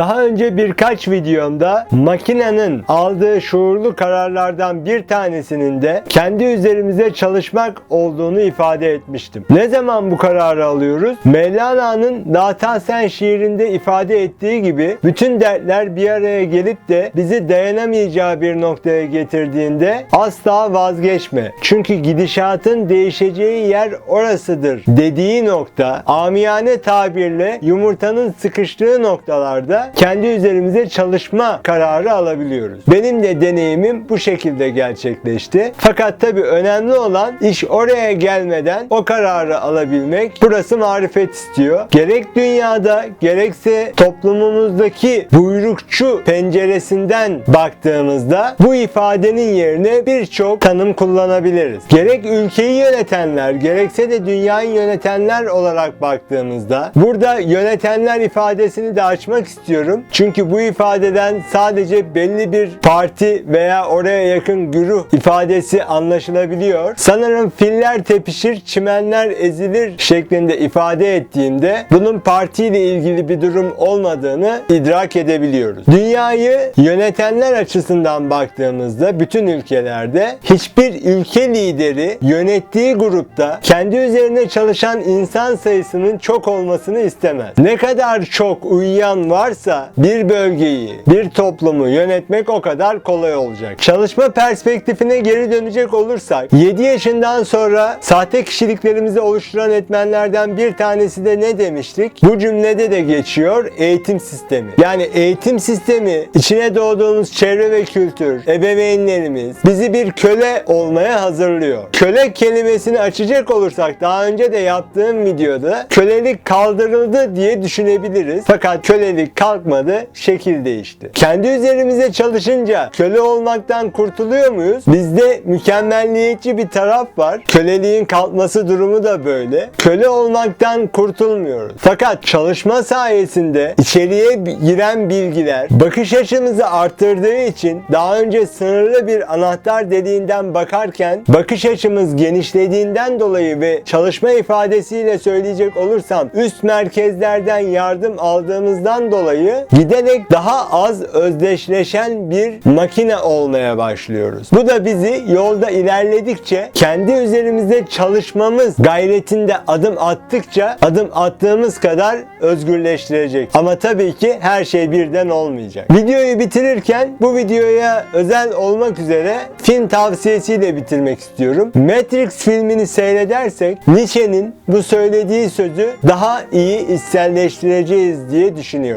Daha önce birkaç videomda makinenin aldığı şuurlu kararlardan bir tanesinin de kendi üzerimize çalışmak olduğunu ifade etmiştim. Ne zaman bu kararı alıyoruz? Mevlana'nın Dağıtan Sen şiirinde ifade ettiği gibi bütün dertler bir araya gelip de bizi dayanamayacağı bir noktaya getirdiğinde asla vazgeçme. Çünkü gidişatın değişeceği yer orasıdır dediği nokta amiyane tabirle yumurtanın sıkıştığı noktalarda kendi üzerimize çalışma kararı alabiliyoruz. Benim de deneyimim bu şekilde gerçekleşti. Fakat tabii önemli olan iş oraya gelmeden o kararı alabilmek. Burası marifet istiyor. Gerek dünyada gerekse toplumumuzdaki buyrukçu penceresinden baktığımızda bu ifadenin yerine birçok tanım kullanabiliriz. Gerek ülkeyi yönetenler gerekse de dünyayı yönetenler olarak baktığımızda burada yönetenler ifadesini de açmak istiyorum. Çünkü bu ifadeden sadece belli bir parti veya oraya yakın güruh ifadesi anlaşılabiliyor. Sanırım filler tepişir, çimenler ezilir şeklinde ifade ettiğimde bunun partiyle ilgili bir durum olmadığını idrak edebiliyoruz. Dünyayı yönetenler açısından baktığımızda bütün ülkelerde hiçbir ülke lideri yönettiği grupta kendi üzerine çalışan insan sayısının çok olmasını istemez. Ne kadar çok uyuyan varsa bir bölgeyi, bir toplumu yönetmek o kadar kolay olacak. Çalışma perspektifine geri dönecek olursak 7 yaşından sonra sahte kişiliklerimizi oluşturan etmenlerden bir tanesi de ne demiştik? Bu cümlede de geçiyor eğitim sistemi. Yani eğitim sistemi içine doğduğumuz çevre ve kültür, ebeveynlerimiz bizi bir köle olmaya hazırlıyor. Köle kelimesini açacak olursak daha önce de yaptığım videoda kölelik kaldırıldı diye düşünebiliriz. Fakat kölelik kalkmadı, şekil değişti. Kendi üzerimize çalışınca köle olmaktan kurtuluyor muyuz? Bizde mükemmelliyetçi bir taraf var. Köleliğin kalkması durumu da böyle. Köle olmaktan kurtulmuyoruz. Fakat çalışma sayesinde içeriye giren bilgiler bakış açımızı arttırdığı için daha önce sınırlı bir anahtar deliğinden bakarken bakış açımız genişlediğinden dolayı ve çalışma ifadesiyle söyleyecek olursam üst merkezlerden yardım aldığımızdan dolayı giderek daha az özdeşleşen bir makine olmaya başlıyoruz. Bu da bizi yolda ilerledikçe kendi üzerimizde çalışmamız gayretinde adım attıkça adım attığımız kadar özgürleştirecek. Ama tabii ki her şey birden olmayacak. Videoyu bitirirken bu videoya özel olmak üzere film tavsiyesiyle bitirmek istiyorum. Matrix filmini seyredersek Nietzsche'nin bu söylediği sözü daha iyi içselleştireceğiz diye düşünüyorum.